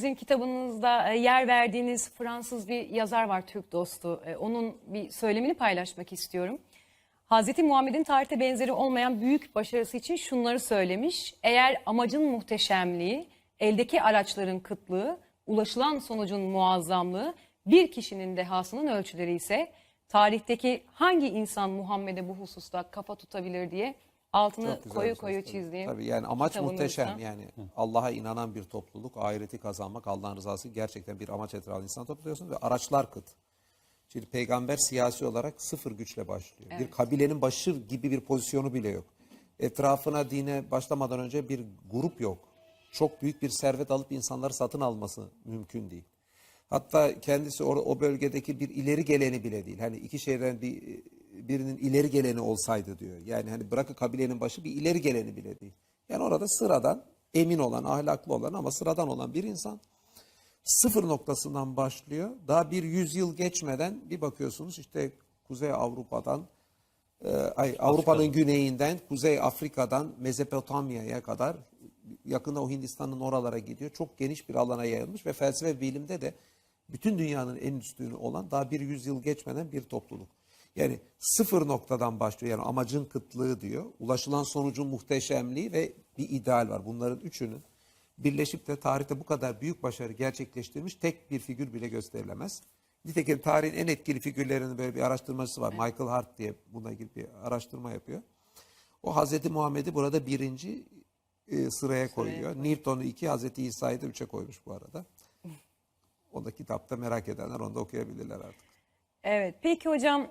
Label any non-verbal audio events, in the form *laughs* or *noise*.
Sizin kitabınızda e, yer verdiğiniz Fransız bir yazar var Türk dostu. E, Onun bir söylemini paylaşmak istiyorum. Hazreti Muhammed'in tarihte benzeri olmayan büyük başarısı için şunları söylemiş. Eğer amacın muhteşemliği, eldeki araçların kıtlığı, ulaşılan sonucun muazzamlığı, bir kişinin dehasının ölçüleri ise tarihteki hangi insan Muhammed'e bu hususta kafa tutabilir diye altını koyu söz koyu çizdiğim Tabii yani amaç muhteşem yani Allah'a inanan bir topluluk, ahireti kazanmak, Allah'ın rızası gerçekten bir amaç etrafında insan topluyorsunuz ve araçlar kıt. Şimdi peygamber siyasi olarak sıfır güçle başlıyor. Bir kabilenin başı gibi bir pozisyonu bile yok. Etrafına dine başlamadan önce bir grup yok. Çok büyük bir servet alıp insanları satın alması mümkün değil. Hatta kendisi o, o bölgedeki bir ileri geleni bile değil. Hani iki şeyden bir birinin ileri geleni olsaydı diyor. Yani hani bırakın kabilenin başı bir ileri geleni bile değil. Yani orada sıradan emin olan, ahlaklı olan ama sıradan olan bir insan sıfır noktasından başlıyor. Daha bir yüzyıl geçmeden bir bakıyorsunuz işte Kuzey Avrupa'dan e, ay, Avrupa'nın güneyinden Kuzey Afrika'dan Mezopotamya'ya kadar yakında o Hindistan'ın oralara gidiyor. Çok geniş bir alana yayılmış ve felsefe bilimde de bütün dünyanın en üstünü olan daha bir yüzyıl geçmeden bir topluluk. Yani sıfır noktadan başlıyor. Yani amacın kıtlığı diyor. Ulaşılan sonucun muhteşemliği ve bir ideal var. Bunların üçünün birleşip de tarihte bu kadar büyük başarı gerçekleştirmiş tek bir figür bile gösterilemez. Nitekim tarihin en etkili figürlerinin böyle bir araştırmacısı var. Michael Hart diye buna ilgili bir araştırma yapıyor. O Hazreti Muhammed'i burada birinci e, sıraya koyuyor. Newton'u iki, Hazreti İsa'yı da üçe koymuş bu arada. *laughs* O da kitapta merak edenler onu da okuyabilirler artık. Evet, peki hocam